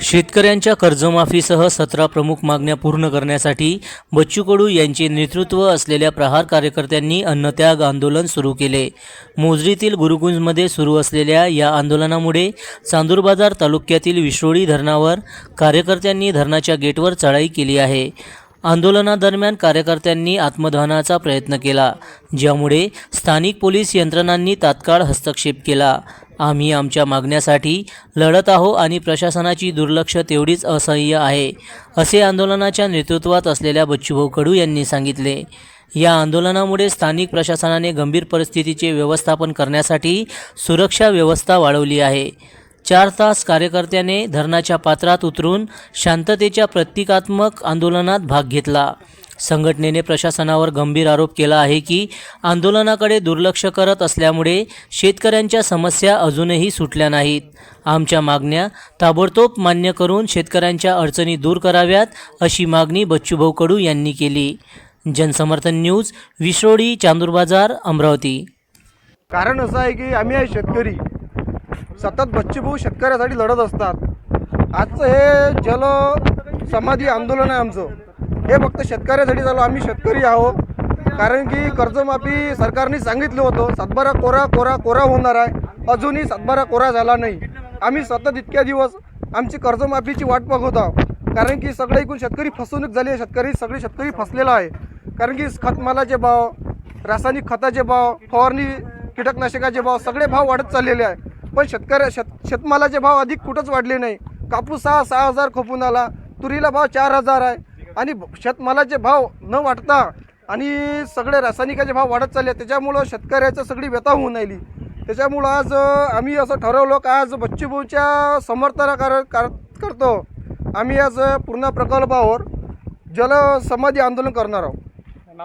शेतकऱ्यांच्या कर्जमाफीसह सतरा प्रमुख मागण्या पूर्ण करण्यासाठी बच्चू कडू यांचे नेतृत्व असलेल्या प्रहार कार्यकर्त्यांनी अन्नत्याग आंदोलन सुरू केले. मोजरीतील गुरुकुंजमध्ये सुरू असलेल्या या आंदोलनामुळे चांदूरबाजार तालुक्यातील विश्रोळी धरणावर कार्यकर्त्यांनी धरणाच्या गेटवर चढाई केली आहे. आंदोलनादरम्यान कार्यकर्त्यांनी आत्मदहनाचा प्रयत्न केला ज्यामुळे स्थानिक पोलीस यंत्रणांनी तात्काळ हस्तक्षेप केला. आम्ही आमच्या मागण्यासाठी लढत आहो आणि प्रशासनाची दुर्लक्ष तेवढीच असह्य आहे असे आंदोलनाच्या नेतृत्वात असलेल्या बच्चूभाऊ कडू यांनी सांगितले. या आंदोलनामुळे स्थानिक प्रशासनाने गंभीर परिस्थितीचे व्यवस्थापन करण्यासाठी सुरक्षा व्यवस्था वाढवली आहे. चार तास कार्यकर्त्याने धरणाच्या पात्रात उतरून शांततेच्या प्रतिकात्मक आंदोलनात भाग घेतला. संघटनेने प्रशासनावर गंभीर आरोप केला आहे की आंदोलनाकडे दुर्लक्ष करत असल्यामुळे शेतकऱ्यांच्या समस्या अजूनही सुटल्या नाहीत. आमच्या मागण्या ताबडतोब मान्य करून शेतकऱ्यांच्या अडचणी दूर कराव्यात अशी मागणी बच्चूभाऊ कडू यांनी केली. जनसमर्थन न्यूज विश्रोडी चांदूरबाजार अमरावती. कारण असं आहे की आम्ही आहे शेतकरी. सतत बच्चूभाऊ शेतकऱ्यासाठी लढत असतात. आजचं हे जल समाधी आंदोलन आहे आमचं. हे फक्त शेतकऱ्यासाठी झालं आम्ही शेतकरी आहोत. कारण की कर्जमाफी सरकारने सांगितलं होतं सातबारा कोरा कोरा कोरा होणार आहे. अजूनही सातबारा कोरा झाला नाही. आम्ही सतत इतक्या दिवस आमची कर्जमाफीची वाट बघत आहोत. कारण की सगळे एकूण शेतकरी फसवणूक झाली आहे. शेतकरी सगळे शेतकरी फसलेला आहे. कारण की खतमालाचे भाव रासायनिक खताचे भाव फवारणी कीटकनाशकाचे भाव सगळे भाव वाढत चाललेले आहे. पण शेतकऱ्या शेत शेतमालाचे भाव अधिक कुठंच वाढले नाही. कापूस सहा सहा हजार खपून आला. तुरीला भाव चार हजार आहे. आणि शेतमालाचे भाव न वाढता आणि सगळे रासायनिकाचे भाव वाढत चालले त्याच्यामुळं शेतकऱ्याचं सगळी व्यथा होऊन राहिली. त्याच्यामुळं आज आम्ही असं ठरवलं की आज बच्चूभाऊच्या समर्थना कर कर- करतो. आम्ही आज पूर्ण प्रकल्पावर जलसमाधी आंदोलन करणार आहोत.